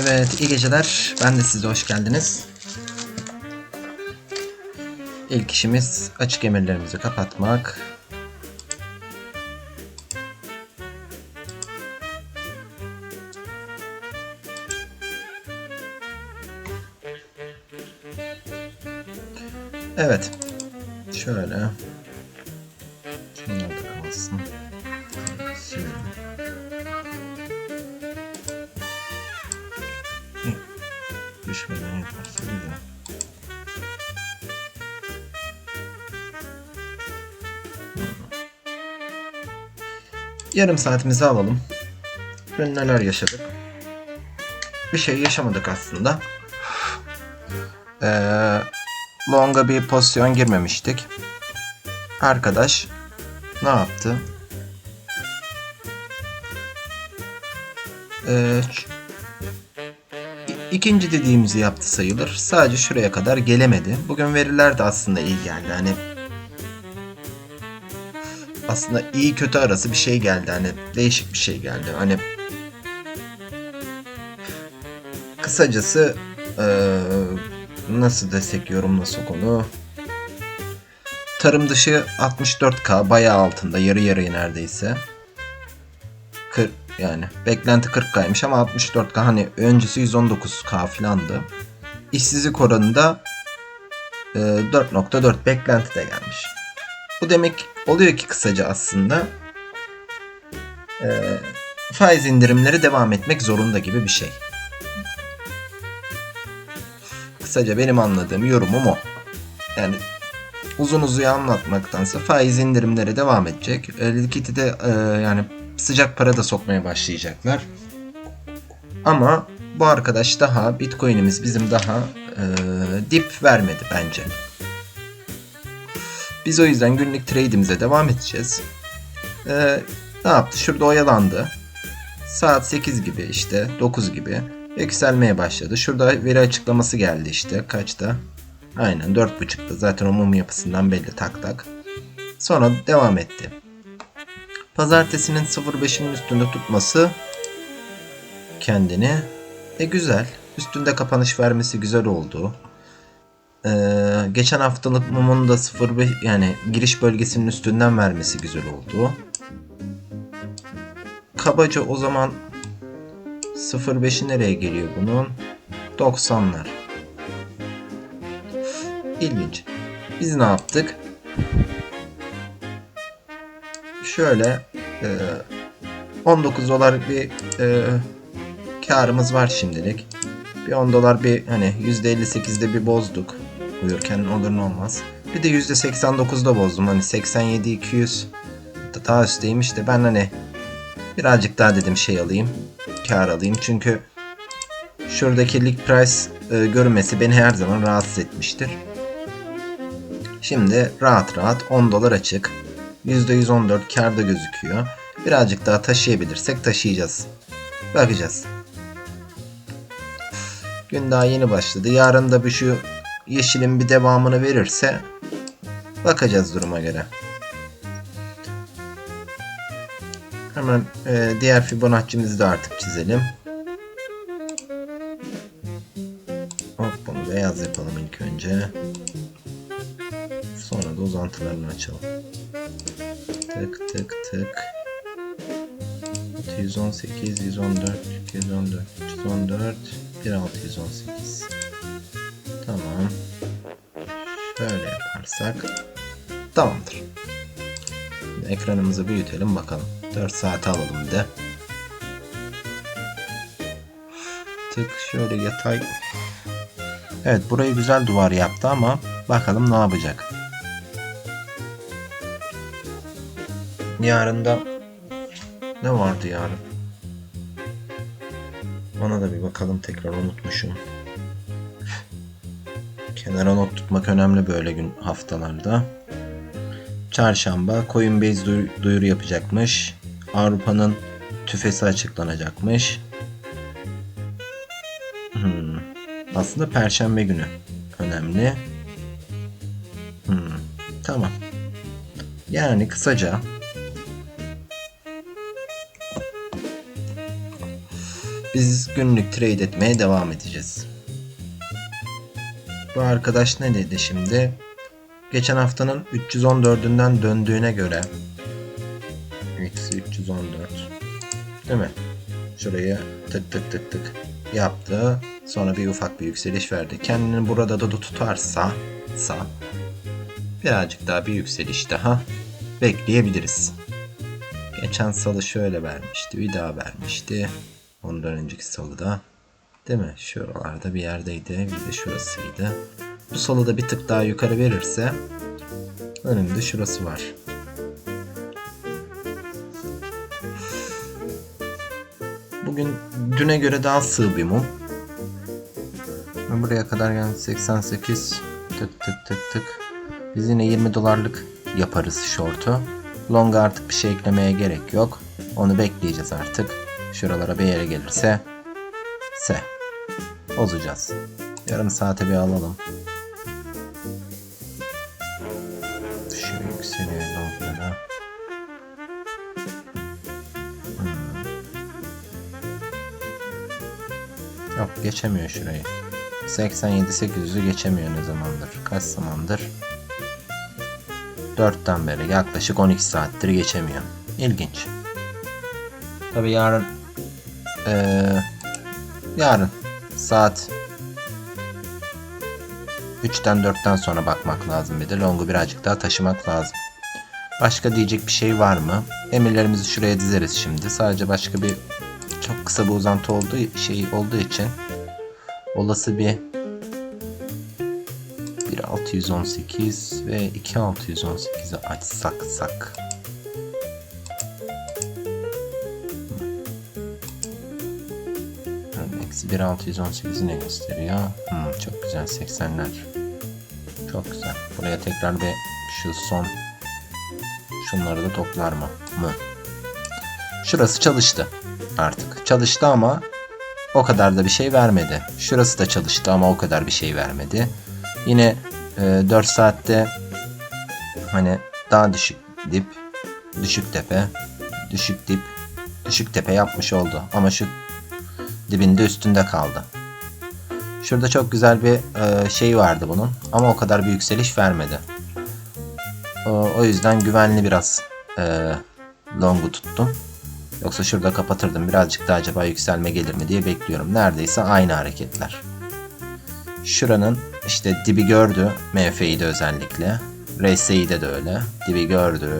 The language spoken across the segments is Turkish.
Evet, iyi geceler. Ben de size hoş geldiniz. İlk işimiz açık emirlerimizi kapatmak. Evet. Şöyle. Yarım saatimizi alalım. Dün neler yaşadık? Bir şey yaşamadık aslında. Ee, Long'a bir pozisyon girmemiştik. Arkadaş ne yaptı? Ee, ikinci dediğimizi yaptı sayılır. Sadece şuraya kadar gelemedi. Bugün veriler de aslında iyi geldi. Hani aslında iyi kötü arası bir şey geldi. Hani değişik bir şey geldi. Hani kısacası eee, nasıl desek yorumlasok onu. Tarım dışı 64k bayağı altında yarı yarıya neredeyse. 40 yani beklenti 40k'ymış ama 64k hani öncesi 119k filandı. İşsizlik oranında e, 4.4 beklenti de gelmiş. Bu demek oluyor ki kısaca aslında e, faiz indirimleri devam etmek zorunda gibi bir şey. Kısaca benim anladığım yorumum o. Yani uzun uzuya anlatmaktansa faiz indirimleri devam edecek. E, Likidite e, yani sıcak para da sokmaya başlayacaklar. Ama bu arkadaş daha Bitcoin'imiz bizim daha e, dip vermedi bence. Biz o yüzden günlük trade'imize devam edeceğiz. E, ne yaptı? Şurada oyalandı. Saat 8 gibi işte 9 gibi yükselmeye başladı. Şurada veri açıklaması geldi işte. Kaçta? Aynen 4.5'ta. Zaten o mum yapısından belli tak tak. Sonra devam etti. Pazartesinin 0.5'inin üstünde tutması kendini e güzel. Üstünde kapanış vermesi güzel oldu. Ee, geçen haftalık mumun da 0.5 yani giriş bölgesinin üstünden vermesi güzel oldu. Kabaca o zaman 0.5'i nereye geliyor bunun? 90'lar. İlginç. Biz ne yaptık? Şöyle e, 19 dolar bir e, karımız var şimdilik. Bir 10 dolar bir hani %58'de bir bozduk. Uyurken olur ne olmaz. Bir de %89'da bozdum. Hani 87 200 da- daha üstteymiş de ben hani birazcık daha dedim şey alayım. Kar alayım. Çünkü şuradaki lig price e, görünmesi beni her zaman rahatsız etmiştir. Şimdi rahat rahat 10 dolar açık. %114 karda gözüküyor. Birazcık daha taşıyabilirsek taşıyacağız. Bakacağız. Gün daha yeni başladı. Yarın da bir şu yeşilin bir devamını verirse bakacağız duruma göre. Hemen e, diğer Fibonacci'mizi de artık çizelim. Hop bunu beyaz yapalım ilk önce. Sonra da uzantılarını açalım. Tık tık tık. 118, 114, 214, 314, 1618. Tamam. Şöyle yaparsak tamamdır. Ekranımızı büyütelim bakalım. 4 saate alalım de. Tık şöyle yatay. Evet burayı güzel duvar yaptı ama bakalım ne yapacak. Yarın da ne vardı yarın? Ona da bir bakalım tekrar unutmuşum. Kenara not tutmak önemli böyle gün haftalarda. Çarşamba Coinbase duy- duyuru yapacakmış. Avrupa'nın tüfesi açıklanacakmış. Hmm. Aslında Perşembe günü önemli. Hmm. Tamam. Yani kısaca Biz günlük trade etmeye devam edeceğiz. Bu arkadaş ne dedi şimdi? Geçen haftanın 314'ünden döndüğüne göre Eksi 314 Değil mi? Şuraya tık tık tık tık yaptı. Sonra bir ufak bir yükseliş verdi. Kendini burada da tutarsa sa, birazcık daha bir yükseliş daha bekleyebiliriz. Geçen salı şöyle vermişti. Bir daha vermişti. Ondan önceki salıda. Değil mi? Şuralarda bir yerdeydi. Bir de şurasıydı. Bu salıda bir tık daha yukarı verirse önünde şurası var. Bugün düne göre daha sığ bir mum. Buraya kadar yani 88 tık tık tık tık. Biz yine 20 dolarlık yaparız short'u. Long'a artık bir şey eklemeye gerek yok. Onu bekleyeceğiz artık. Şuralara bir yere gelirse se bozacağız. Yarım saate bir alalım. Şöyle yükseliyor longlara. Yok geçemiyor şurayı. 87-800'ü geçemiyor ne zamandır? Kaç zamandır? 4'ten beri yaklaşık 12 saattir geçemiyor. İlginç. Tabi yarın eee, yarın saat 3'ten 4'ten sonra bakmak lazım bir de longu birazcık daha taşımak lazım. Başka diyecek bir şey var mı? Emirlerimizi şuraya dizeriz şimdi. Sadece başka bir çok kısa bir uzantı olduğu şey olduğu için olası bir 1618 ve 2618'i açsak sak. 1618'i ne gösteriyor? Hmm, çok güzel 80'ler. Çok güzel. Buraya tekrar bir şu son şunları da toplar mı? Mı? Şurası çalıştı artık. Çalıştı ama o kadar da bir şey vermedi. Şurası da çalıştı ama o kadar bir şey vermedi. Yine e, 4 saatte hani daha düşük dip, düşük tepe, düşük dip, düşük tepe yapmış oldu. Ama şu dibinde üstünde kaldı. Şurada çok güzel bir e, şey vardı bunun ama o kadar bir yükseliş vermedi. O, o yüzden güvenli biraz e, long'u tuttum. Yoksa şurada kapatırdım. Birazcık daha acaba yükselme gelir mi diye bekliyorum. Neredeyse aynı hareketler. Şuranın işte dibi gördü. MF'yi de özellikle. RS'yi de de öyle. Dibi gördü.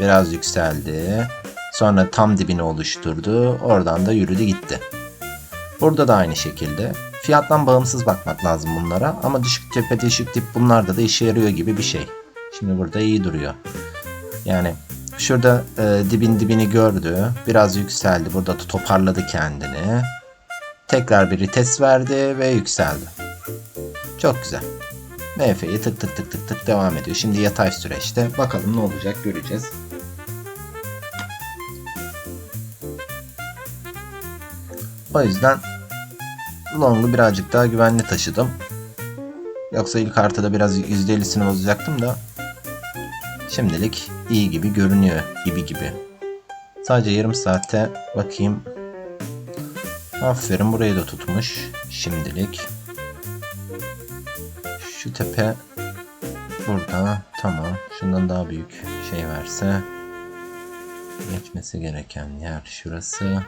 Biraz yükseldi. Sonra tam dibini oluşturdu. Oradan da yürüdü gitti. Burada da aynı şekilde. Fiyattan bağımsız bakmak lazım bunlara. Ama düşük tepe düşük dip bunlarda da işe yarıyor gibi bir şey. Şimdi burada iyi duruyor. Yani şurada e, dibin dibini gördü. Biraz yükseldi. Burada da toparladı kendini. Tekrar bir retest verdi ve yükseldi. Çok güzel. MF'yi tık tık tık tık tık devam ediyor. Şimdi yatay süreçte. Bakalım ne olacak göreceğiz. O yüzden Long'u birazcık daha güvenli taşıdım. Yoksa ilk haritada biraz %50'sini bozacaktım da şimdilik iyi gibi görünüyor gibi gibi. Sadece yarım saatte bakayım. Aferin burayı da tutmuş şimdilik. Şu tepe burada tamam. Şundan daha büyük şey verse geçmesi gereken yer şurası.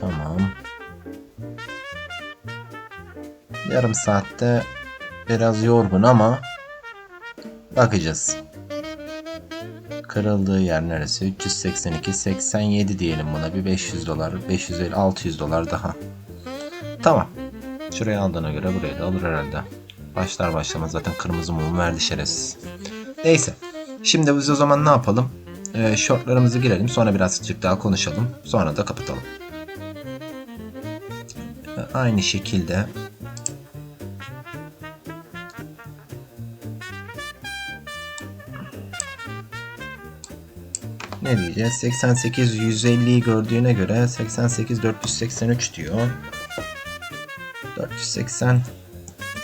Tamam. Yarım saatte biraz yorgun ama bakacağız. Kırıldığı yer neresi? 382, 87 diyelim buna. Bir 500 dolar, 550, 600 dolar daha. Tamam. Şuraya aldığına göre buraya da alır herhalde. Başlar başlamaz zaten kırmızı mum verdi şerefsiz. Neyse. Şimdi biz o zaman ne yapalım? Ee, shortlarımızı girelim. Sonra birazcık daha konuşalım. Sonra da kapatalım. Ee, aynı şekilde ne diyeceğiz? 88 150'yi gördüğüne göre 88 483 diyor. 480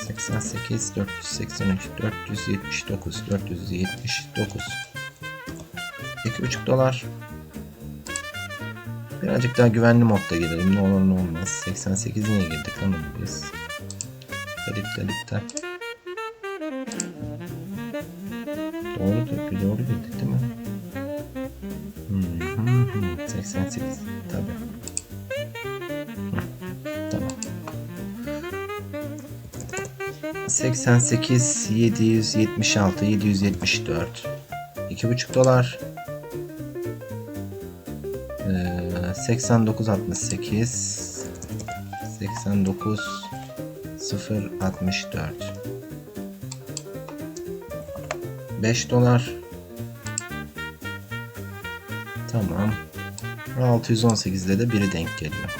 88 483 479 479 2,5 dolar Birazcık daha güvenli modda girelim. Ne olur ne olmaz. 88 niye girdik lan biz? İptal iptal. Doğru bir doğru girdik değil mi? 88 tabi. Tamam. 88 776 774 2,5 dolar. Ee, 89 68 89 0 64 5 dolar Tamam 618'de de biri denk geliyor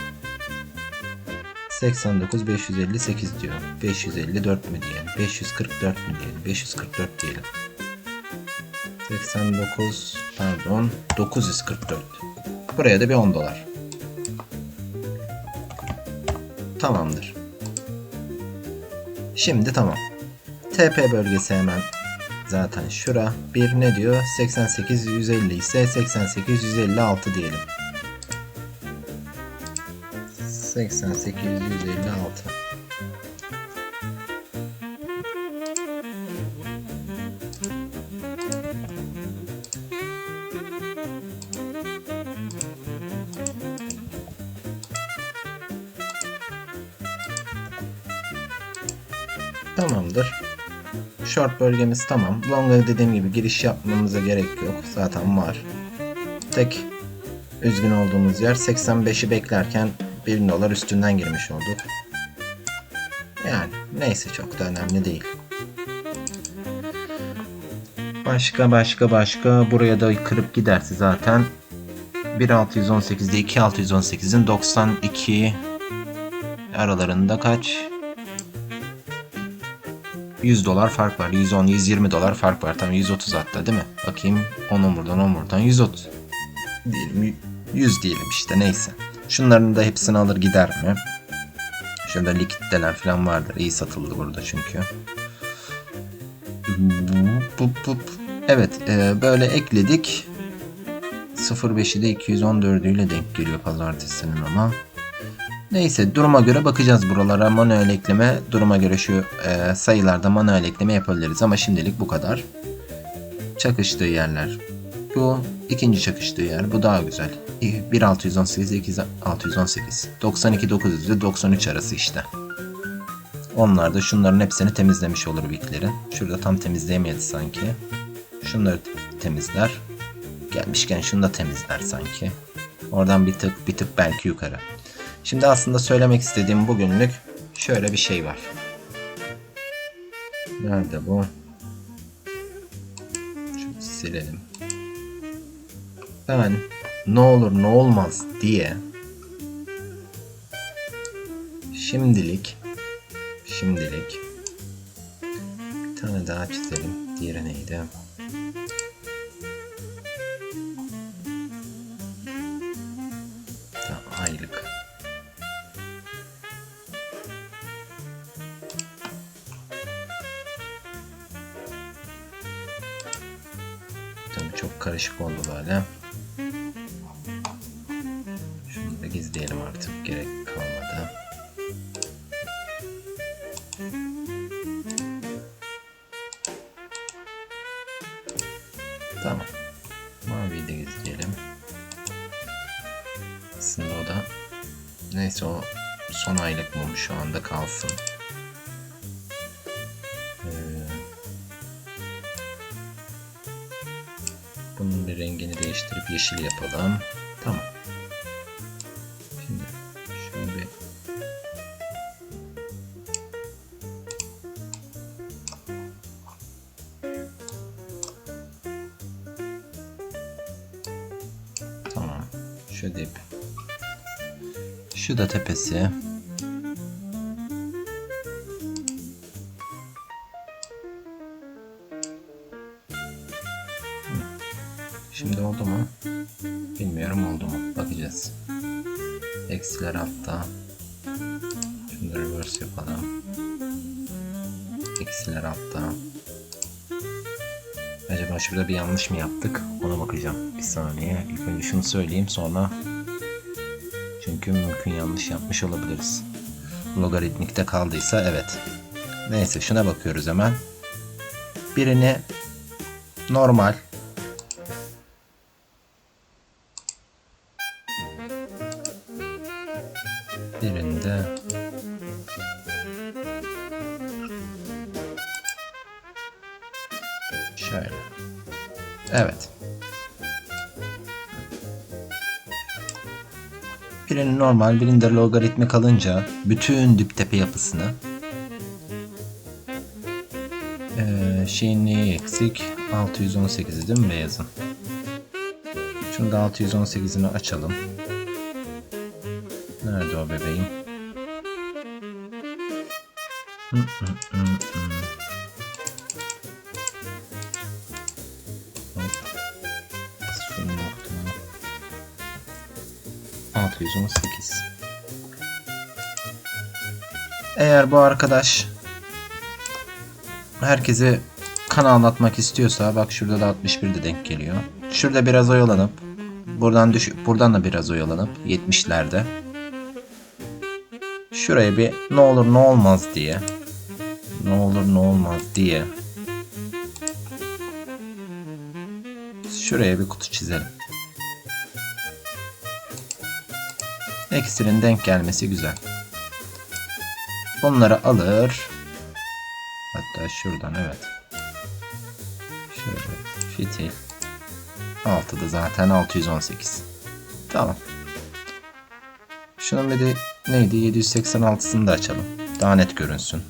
89 558 diyor 554 mü diyelim 544 mü diyelim 544 diyelim 89 pardon 944 Buraya da bir 10 dolar. Tamamdır. Şimdi tamam. TP bölgesi hemen zaten şura. Bir ne diyor? 88 150 ise 88 156 diyelim. 88 156. Tamamdır. Short bölgemiz tamam. Long'a dediğim gibi giriş yapmamıza gerek yok. Zaten var. Tek üzgün olduğumuz yer 85'i beklerken 1 dolar üstünden girmiş olduk. Yani neyse çok da önemli değil. Başka başka başka buraya da kırıp giderse zaten 1.618'de 2.618'in 92 aralarında kaç? 100 dolar fark var. 110, 120 dolar fark var. Tam 130 hatta değil mi? Bakayım 10 buradan 10 buradan 130. Diyelim 100 diyelim işte neyse. Şunların da hepsini alır gider mi? Şurada likitteler falan vardır. İyi satıldı burada çünkü. Evet e, böyle ekledik. 05'i de 214 ile denk geliyor pazartesinin ama. Neyse duruma göre bakacağız buralara manuel ekleme duruma göre şu e, sayılarda manuel ekleme yapabiliriz ama şimdilik bu kadar. Çakıştığı yerler. Bu ikinci çakıştığı yer bu daha güzel. 1618 2618 92 900 ile 93 arası işte. Onlar da şunların hepsini temizlemiş olur bitleri. Şurada tam temizleyemedi sanki. Şunları temizler. Gelmişken şunu da temizler sanki. Oradan bir tık bir tık belki yukarı. Şimdi aslında söylemek istediğim bugünlük şöyle bir şey var. Nerede bu? Şunu silelim. Ben ne olur ne olmaz diye şimdilik şimdilik bir tane daha çizelim. Diğeri neydi? Aylık. Tabii çok karışık oldu böyle. Kalsın. Ee, Bunun bir rengini değiştirip yeşil yapalım. Tamam. Şimdi şöyle bir Tamam. Şu dip. Şu da tepesi. Bakacağız. Eksiler altta. Şunu reverse yapalım. Eksiler altta. Acaba şurada bir yanlış mı yaptık? Ona bakacağım. Bir saniye. İlk önce şunu söyleyeyim sonra Çünkü mümkün yanlış yapmış olabiliriz. Logaritmikte kaldıysa evet. Neyse şuna bakıyoruz hemen. Birini normal normal, birinde logaritmik alınca bütün dip tepe yapısını ee, şeyin neyi eksik? 618'i değil mi beyazın? Şunu da 618'ini açalım. Nerede o bebeğim? Hı, hı, hı, 618. Eğer bu arkadaş herkese kan anlatmak istiyorsa bak şurada da 61 de denk geliyor. Şurada biraz oyalanıp buradan düş buradan da biraz oyalanıp 70'lerde şuraya bir ne olur ne olmaz diye ne olur ne olmaz diye şuraya bir kutu çizelim. Eksinin denk gelmesi güzel. Bunları alır. Hatta şuradan evet. Şöyle fitil. Altı da zaten 618. Tamam. Şunun bir de neydi 786'sını da açalım. Daha net görünsün.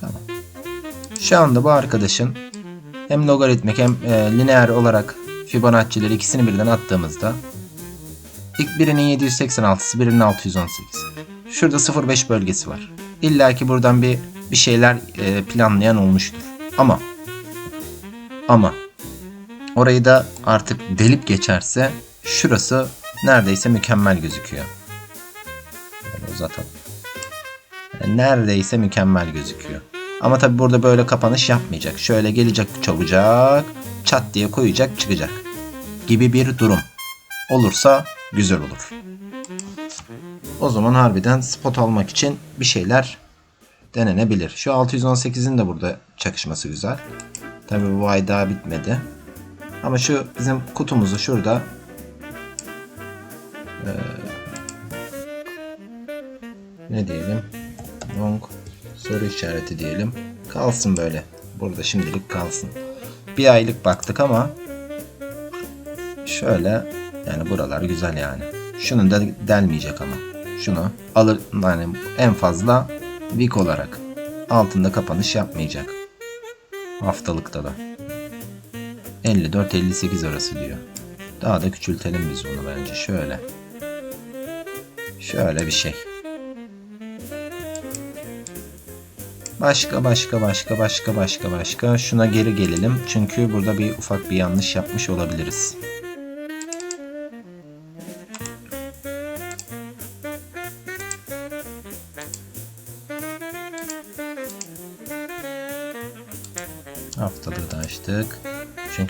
Tamam. Şu anda bu arkadaşın hem logaritmik hem e, lineer olarak Fibonacci'leri ikisini birden attığımızda ilk birinin 786'sı birinin 618. Şurada 0.5 bölgesi var. İlla ki buradan bir bir şeyler e, planlayan olmuştur. Ama ama orayı da artık delip geçerse şurası neredeyse mükemmel gözüküyor. Böyle uzatalım. Neredeyse mükemmel gözüküyor. Ama tabi burada böyle kapanış yapmayacak. Şöyle gelecek çabucak çat diye koyacak çıkacak gibi bir durum. Olursa güzel olur. O zaman harbiden spot almak için bir şeyler denenebilir. Şu 618'in de burada çakışması güzel. Tabi bu ay daha bitmedi. Ama şu bizim kutumuzu şurada eee, ne diyelim long soru işareti diyelim. Kalsın böyle. Burada şimdilik kalsın. Bir aylık baktık ama şöyle yani buralar güzel yani. Şunun da delmeyecek ama. Şunu alır yani en fazla week olarak altında kapanış yapmayacak. Haftalıkta da. 54-58 arası diyor. Daha da küçültelim biz bunu bence. Şöyle. Şöyle bir şey. Başka başka başka başka başka başka. Şuna geri gelelim. Çünkü burada bir ufak bir yanlış yapmış olabiliriz.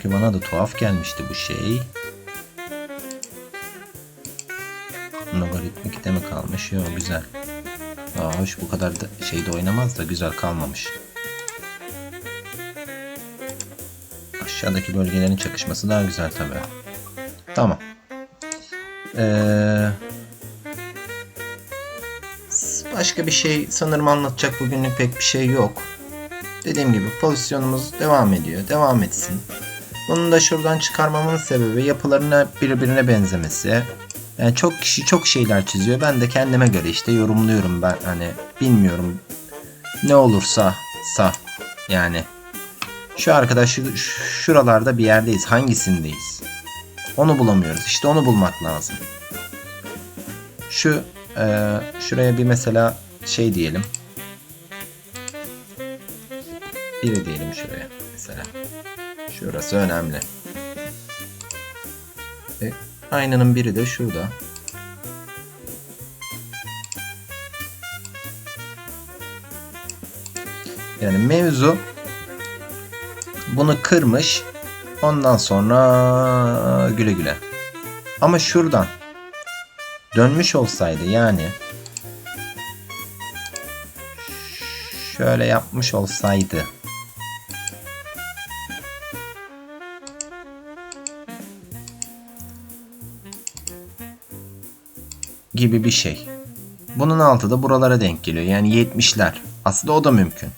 Çünkü bana da tuhaf gelmişti bu şey. Logaritmik de mi kalmış? Yok güzel. Aa, hoş bu kadar da şeyde oynamaz da güzel kalmamış. Aşağıdaki bölgelerin çakışması daha güzel tabi. Tamam. Ee, başka bir şey sanırım anlatacak bugünlük pek bir şey yok. Dediğim gibi pozisyonumuz devam ediyor. Devam etsin. Bunu da şuradan çıkarmamın sebebi yapılarına birbirine benzemesi. Yani çok kişi çok şeyler çiziyor. Ben de kendime göre işte yorumluyorum ben hani bilmiyorum ne olursa sa yani. Şu arkadaş şu- şuralarda bir yerdeyiz. Hangisindeyiz? Onu bulamıyoruz. İşte onu bulmak lazım. Şu e, şuraya bir mesela şey diyelim. Biri diyelim şuraya mesela. Şurası önemli. E, aynanın biri de şurada. Yani mevzu bunu kırmış. Ondan sonra güle güle. Ama şuradan dönmüş olsaydı yani şöyle yapmış olsaydı gibi bir şey. Bunun altı da buralara denk geliyor. Yani 70'ler. Aslında o da mümkün.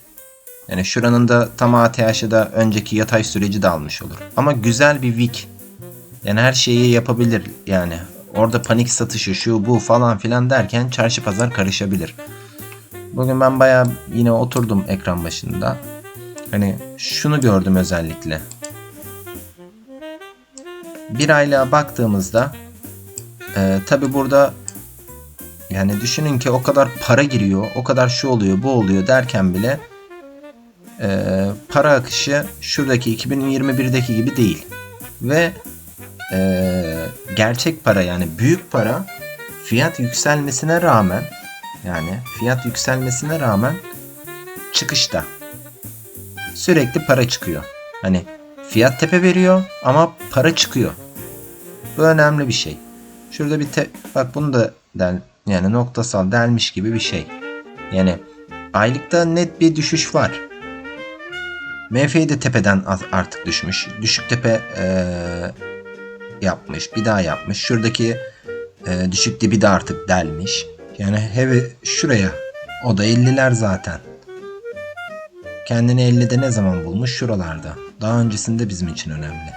Yani şuranın da tam ATH'ı da önceki yatay süreci de almış olur. Ama güzel bir wik. Yani her şeyi yapabilir yani. Orada panik satışı şu bu falan filan derken çarşı pazar karışabilir. Bugün ben bayağı yine oturdum ekran başında. Hani şunu gördüm özellikle. Bir aylığa baktığımızda e, tabi burada yani düşünün ki o kadar para giriyor, o kadar şu oluyor, bu oluyor derken bile e, para akışı şuradaki 2021'deki gibi değil. Ve e, gerçek para yani büyük para fiyat yükselmesine rağmen yani fiyat yükselmesine rağmen çıkışta sürekli para çıkıyor. Hani fiyat tepe veriyor ama para çıkıyor. Bu önemli bir şey. Şurada bir te bak bunu da del yani noktasal delmiş gibi bir şey. Yani aylıkta net bir düşüş var. MF'yi de tepeden artık düşmüş. Düşük tepe ee, yapmış. Bir daha yapmış. Şuradaki e, düşük dibi de artık delmiş. Yani heavy şuraya. O da 50'ler zaten. Kendini 50'de ne zaman bulmuş? Şuralarda. Daha öncesinde bizim için önemli.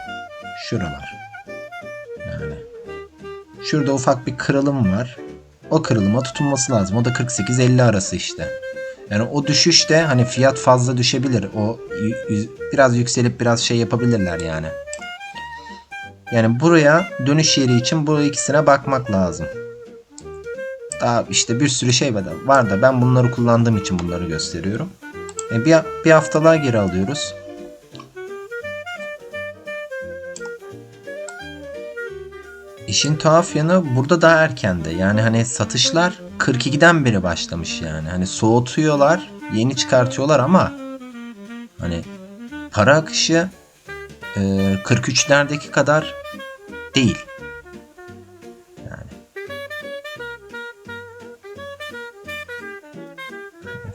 Şuralar. Yani. Şurada ufak bir kırılım var. O kırılıma tutunması lazım. O da 48-50 arası işte. Yani o düşüşte hani fiyat fazla düşebilir. O biraz yükselip biraz şey yapabilirler yani. Yani buraya dönüş yeri için bu ikisine bakmak lazım. Daha işte bir sürü şey var da ben bunları kullandığım için bunları gösteriyorum. E bir, bir haftalığa geri alıyoruz. İşin tuhaf yanı burada daha erkende. Yani hani satışlar 42'den beri başlamış yani. Hani soğutuyorlar, yeni çıkartıyorlar ama hani para akışı e, 43'lerdeki kadar değil. Yani.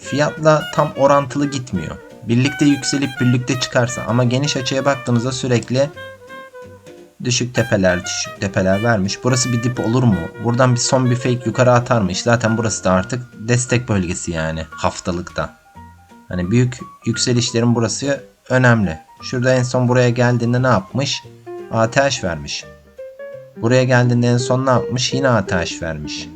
Fiyatla tam orantılı gitmiyor. Birlikte yükselip birlikte çıkarsa ama geniş açıya baktığımızda sürekli düşük tepeler düşük tepeler vermiş. Burası bir dip olur mu? Buradan bir son bir fake yukarı atar mı? Zaten burası da artık destek bölgesi yani haftalıkta. Hani büyük yükselişlerin burası önemli. Şurada en son buraya geldiğinde ne yapmış? ATH vermiş. Buraya geldiğinde en son ne yapmış? Yine ATH vermiş.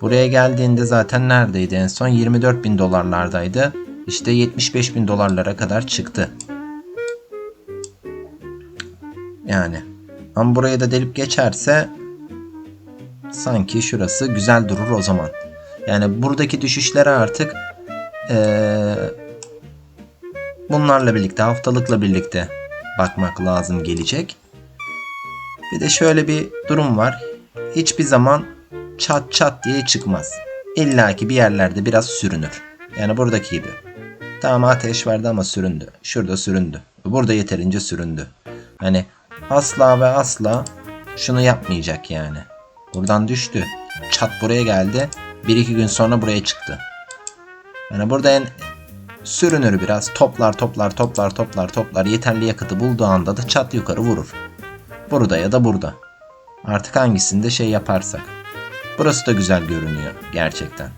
Buraya geldiğinde zaten neredeydi en son? 24 bin dolarlardaydı. İşte 75 bin dolarlara kadar çıktı. Yani. Ama buraya da delip geçerse sanki şurası güzel durur o zaman. Yani buradaki düşüşlere artık ee, bunlarla birlikte haftalıkla birlikte bakmak lazım gelecek. Bir de şöyle bir durum var. Hiçbir zaman çat çat diye çıkmaz. İlla ki bir yerlerde biraz sürünür. Yani buradaki gibi. Tamam ateş verdi ama süründü. Şurada süründü. Burada yeterince süründü. Hani asla ve asla şunu yapmayacak yani. Buradan düştü. Çat buraya geldi. Bir iki gün sonra buraya çıktı. Yani burada en sürünür biraz. Toplar toplar toplar toplar toplar. Yeterli yakıtı bulduğu anda da çat yukarı vurur. Burada ya da burada. Artık hangisinde şey yaparsak. Burası da güzel görünüyor gerçekten.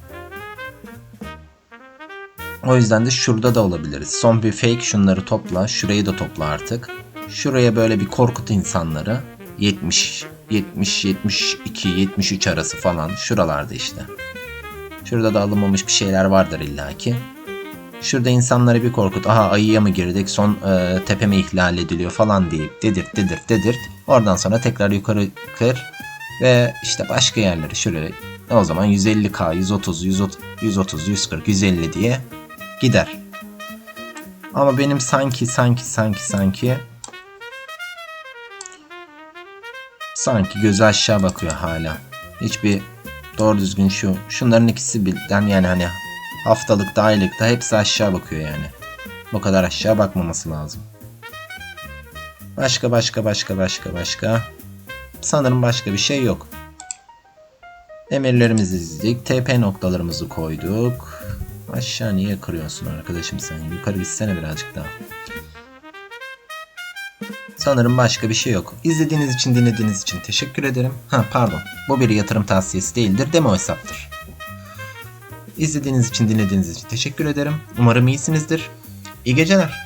O yüzden de şurada da olabiliriz. Son bir fake şunları topla. Şurayı da topla artık. Şuraya böyle bir korkut insanları. 70, 70, 72, 73 arası falan. Şuralarda işte. Şurada da alınmamış bir şeyler vardır illaki. Şurada insanları bir korkut. Aha ayıya mı girdik son e, tepe mi ihlal ediliyor falan deyip dedirt dedirt dedirt. Oradan sonra tekrar yukarı kır. Ve işte başka yerleri şöyle o zaman 150k, 130, 130, 130, 140, 150 diye gider. Ama benim sanki sanki sanki sanki sanki gözü aşağı bakıyor hala. Hiçbir doğru düzgün şu şunların ikisi birden yani hani haftalıkta aylıkta hepsi aşağı bakıyor yani. Bu kadar aşağı bakmaması lazım. Başka başka başka başka başka. Sanırım başka bir şey yok. Emirlerimizi dizdik. TP noktalarımızı koyduk. Aşağı niye kırıyorsun arkadaşım sen? Yukarı gitsene birazcık daha. Sanırım başka bir şey yok. İzlediğiniz için, dinlediğiniz için teşekkür ederim. Ha pardon. Bu bir yatırım tavsiyesi değildir. Demo hesaptır. İzlediğiniz için, dinlediğiniz için teşekkür ederim. Umarım iyisinizdir. İyi geceler.